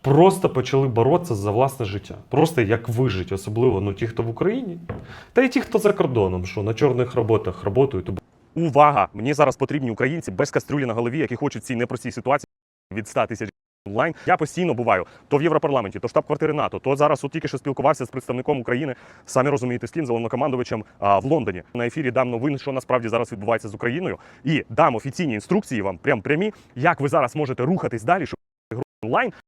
Просто почали боротися за власне життя. Просто як вижити, особливо ну, ті, хто в Україні, та й ті, хто за кордоном, що на чорних роботах працюють. Увага! Мені зараз потрібні українці без кастрюлі на голові, які хочуть цій непростій ситуації від 100 тисяч онлайн. Я постійно буваю то в Європарламенті, то штаб-квартири НАТО, то зараз от тільки що спілкувався з представником України. Самі розумієте, з ким, головнокомандувачем а, в Лондоні. На ефірі дам новин, що насправді зараз відбувається з Україною, і дам офіційні інструкції вам, прям прямі, як ви зараз можете рухатись далі, щоб онлайн